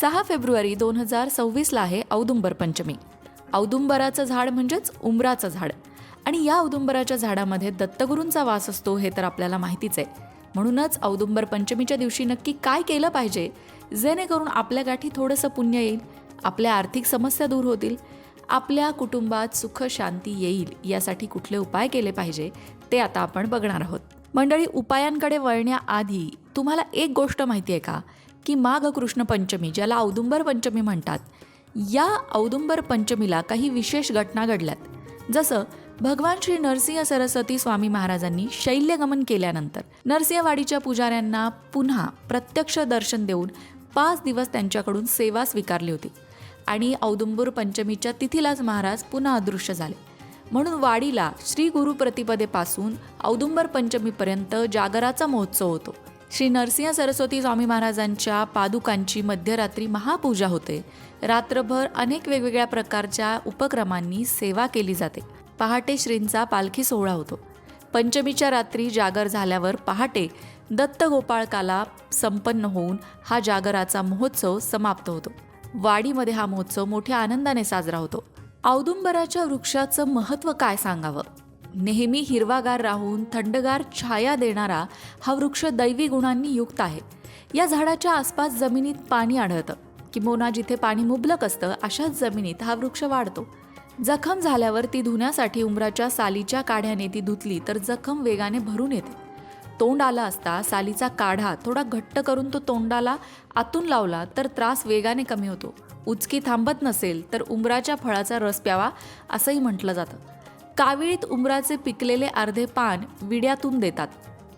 सहा फेब्रुवारी दोन हजार सव्वीसला आहे औदुंबर पंचमी. औदुंबराचं झाड म्हणजेच उंबराचं झाड. आणि या औदुंबराच्या झाडामध्ये दत्तगुरूंचा वास असतो हे तर आपल्याला माहितीच आहे. म्हणूनच औदुंबर पंचमीच्या दिवशी नक्की काय केलं पाहिजे? जेणेकरून आपल्या गाठी थोडंसं पुण्य येईल आपल्या आर्थिक समस्या दूर होतील आपल्या कुटुंबात सुख शांती येईल यासाठी कुठले उपाय केले पाहिजे ते आता आपण बघणार आहोत. मंडळी उपायांकडे वळण्याआधी तुम्हाला एक गोष्ट माहिती आहे का? की माघ कृष्ण पंचमी ज्याला औदुंबर पंचमी म्हणतात या औदुंबर पंचमीला काही विशेष घटना घडल्यात. जसं भगवान श्री नरसिंह सरस्वती स्वामी महाराजांनी शैल्यगमन केल्यानंतर नरसिंहवाडीच्या पुजाऱ्यांना पुन्हा प्रत्यक्ष दर्शन देऊन पाच दिवस त्यांच्याकडून सेवा स्वीकारली होती आणि औदुंबर पंचमीच्या तिथीलाच महाराज पुन्हा अदृश्य झाले. म्हणून वाडीला श्री गुरु प्रतिपदेपासून औदुंबर पंचमीपर्यंत जागराचा महोत्सव होतो. श्री नरसिंह सरस्वती स्वामी महाराजांच्या पादुकांची मध्यरात्री महापूजा होते. रात्रभर अनेक वेगवेगळ्या प्रकारच्या उपक्रमांनी सेवा केली जाते. पहाटे श्रींचा पालखी सोहळा होतो. पंचमीच्या रात्री जागर झाल्यावर पहाटे दत्तगोपाळकाला संपन्न होऊन हा जागराचा महोत्सव समाप्त होतो. वाडीमध्ये हा महोत्सव मोठ्या आनंदाने साजरा होतो. औदुंबराच्या वृक्षाचं महत्त्व काय सांगावं? नेहमी हिरवागार राहून थंडगार छाया देणारा हा वृक्ष दैवी गुणांनी युक्त आहे. या झाडाच्या आसपास जमिनीत पाणी आढळतं. किंबहुना जिथे पाणी मुबलक असतं अशाच जमिनीत हा वृक्ष वाढतो. जखम झाल्यावर ती धुण्यासाठी उमराच्या सालीच्या काढ्याने ती धुतली तर जखम वेगाने भरून येते. तोंड आला असता सालीचा काढा थोडा घट्ट करून तो तोंडाला आतून लावला तर त्रास वेगाने कमी होतो. उचकी थांबत नसेल तर उमराच्या फळाचा रस प्यावा असंही म्हटलं जातं. काविळीत उमराचे पिकलेले अर्धे पान विड्यातून देतात.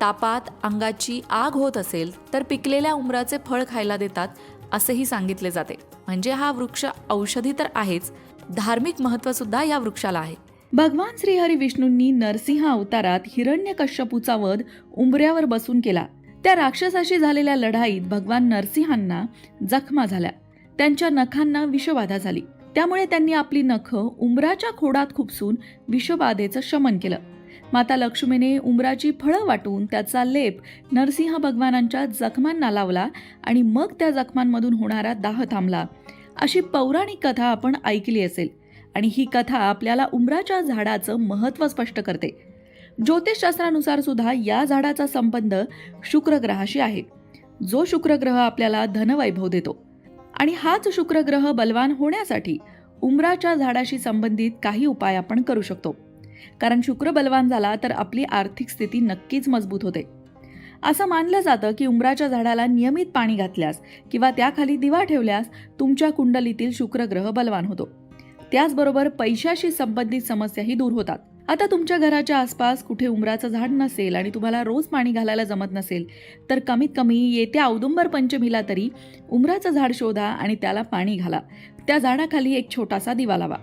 तापात अंगाची आग होत असेल तर पिकलेल्या उमराचे फळ खायला देतात असेही सांगितले जाते. म्हणजे हा वृक्ष औषधी तर आहेच धार्मिक महत्त्व सुद्धा या वृक्षाला आहे. भगवान श्रीहरी विष्णूंनी नरसिंह अवतारात हिरण्यकश्यपूचा वध उंबऱ्यावर बसून केला. त्या राक्षसाशी झालेल्या लढाईत भगवान नरसिंहांना जखमा झाल्या. त्यांच्या नखांना विषबाधा झाली. त्यामुळे त्यांनी आपली नखं उंबराच्या खोडात खुपसून विषबाधेचं शमन केलं. माता लक्ष्मीने उंबराची फळं वाटून त्याचा लेप नरसिंह भगवानांच्या जखमांना लावला आणि मग त्या जखमांमधून होणारा दाह थांबला. अशी पौराणिक कथा आपण ऐकली असेल आणि ही कथा आपल्याला उंबराच्या झाडाचं महत्त्व स्पष्ट करते. ज्योतिषशास्त्रानुसार सुद्धा या झाडाचा संबंध शुक्रग्रहाशी आहे. जो शुक्रग्रह आपल्याला धनवैभव देतो. आणि हाच शुक्रग्रह बलवान होण्यासाठी उमराच्या झाडाशी संबंधित काही उपाय आपण करू शकतो. कारण शुक्र बलवान झाला तर आपली आर्थिक स्थिती नक्कीच मजबूत होते. असं मानलं जातं की उमराच्या झाडाला नियमित पाणी घातल्यास किंवा त्याखाली दिवा ठेवल्यास तुमच्या कुंडलीतील शुक्रग्रह बलवान होतो. त्याचबरोबर पैशाशी संबंधित समस्याही दूर होतात. आता तुमच्या घराच्या आसपास कुठे उमराचं झाड नसेल आणि तुम्हाला रोज पाणी घालायला जमत नसेल तर कमीत कमी येत्या औदुंबर पंचमीला तरी उमराचं झाड शोधा आणि त्याला पाणी घाला. त्या झाडाखाली एक छोटासा दिवा लावा.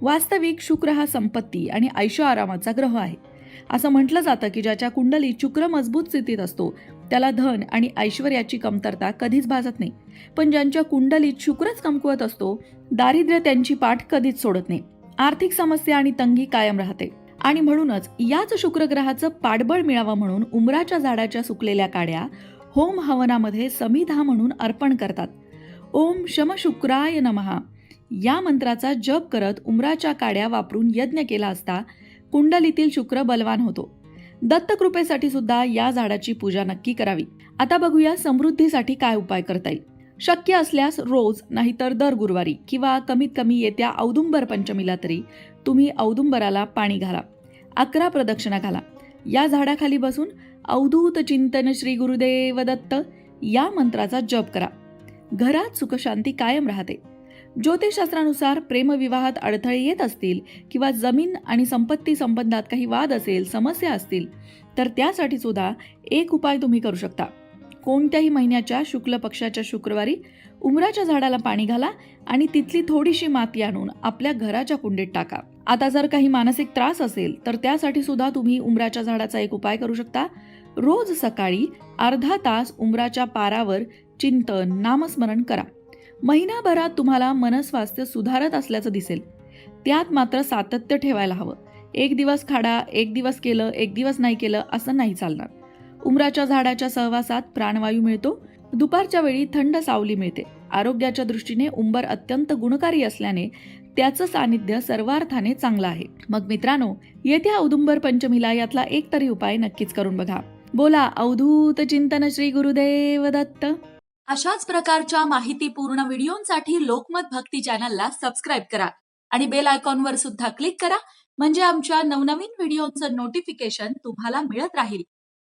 वास्तविक शुक्र हा संपत्ती आणि ऐशो आरामाचा ग्रह आहे. असं म्हटलं जातं की ज्याच्या कुंडलीत शुक्र मजबूत स्थितीत असतो त्याला धन आणि ऐश्वर्याची कमतरता कधीच भासत नाही. पण ज्यांच्या कुंडलीत शुक्रच कमकुवत असतो दारिद्र्य त्यांची पाठ कधीच सोडत नाही. आर्थिक समस्या आणि तंगी कायम राहते. आणि म्हणूनच याच शुक्रग्रहाचं पाठबळ मिळावं म्हणून उमराच्या झाडाच्या सुकलेल्या काड्या होम हवनामध्ये समिधा म्हणून अर्पण करतात. ओम शम शुक्राय नमहा या मंत्राचा जप करत उमराच्या काड्या वापरून यज्ञ केला असता कुंडलीतील शुक्र बलवान होतो. दत्तकृपेसाठी सुद्धा या झाडाची पूजा नक्की करावी. आता बघूया समृद्धीसाठी काय उपाय करता येईल. शक्य असल्यास रोज नाहीतर दर गुरुवारी किंवा कमीत कमी येत्या औदुंबर पंचमीला तरी तुम्ही औदुंबराला पाणी घाला. अकरा प्रदक्षिणा घाला. या झाडाखाली बसून अवधूत चिंतन श्री गुरुदेव दत्त या मंत्राचा जप करा. घरात सुखशांती कायम राहते. ज्योतिषशास्त्रानुसार प्रेमविवाहात अडथळे येत असतील किंवा जमीन आणि संपत्ती संबंधात काही वाद असेल समस्या असतील तर त्यासाठी सुद्धा एक उपाय तुम्ही करू शकता. कोणत्याही महिन्याच्या शुक्ल पक्षाच्या शुक्रवारी उमराच्या झाडाला पाणी घाला आणि तिथली थोडीशी माती आणून आपल्या घराच्या कुंडीत टाका. आता जर काही मानसिक त्रास असेल तर त्यासाठी सुद्धा तुम्ही उमराच्या झाडाचा एक उपाय करू शकता. रोज सकाळी अर्धा तास उमराच्या पारावर चिंतन नामस्मरण करा. महिनाभरात तुम्हाला मनस्वास्थ्य सुधारत असल्याचं दिसेल. त्यात मात्र सातत्य ठेवायला हवं. एक दिवस खाडा एक दिवस केलं एक दिवस नाही केलं असं नाही चालणार. उमराच्या झाडाच्या सहवासात प्राणवायू मिळतो. दुपारच्या वेळी थंड सावली मिळते. आरोग्याच्या दृष्टीने उंबर अत्यंत गुणकारी असल्याने त्याचं सानिध्य सर्वार्थाने चांगलं आहे. मग मित्रांनो येत्या औदुंबर पंचमीला यातला एक तरी उपाय नक्कीच करून बघा. बोला अवधूत चिंतन श्री गुरुदेव दत्त. अशाच प्रकारच्या माहितीपूर्ण व्हिडिओंसाठी लोकमत भक्ती चॅनलला सबस्क्राईब करा आणि बेल आयकॉनवर सुद्धा क्लिक करा म्हणजे आमच्या नवनवीन व्हिडिओचं नोटिफिकेशन तुम्हाला मिळत राहील.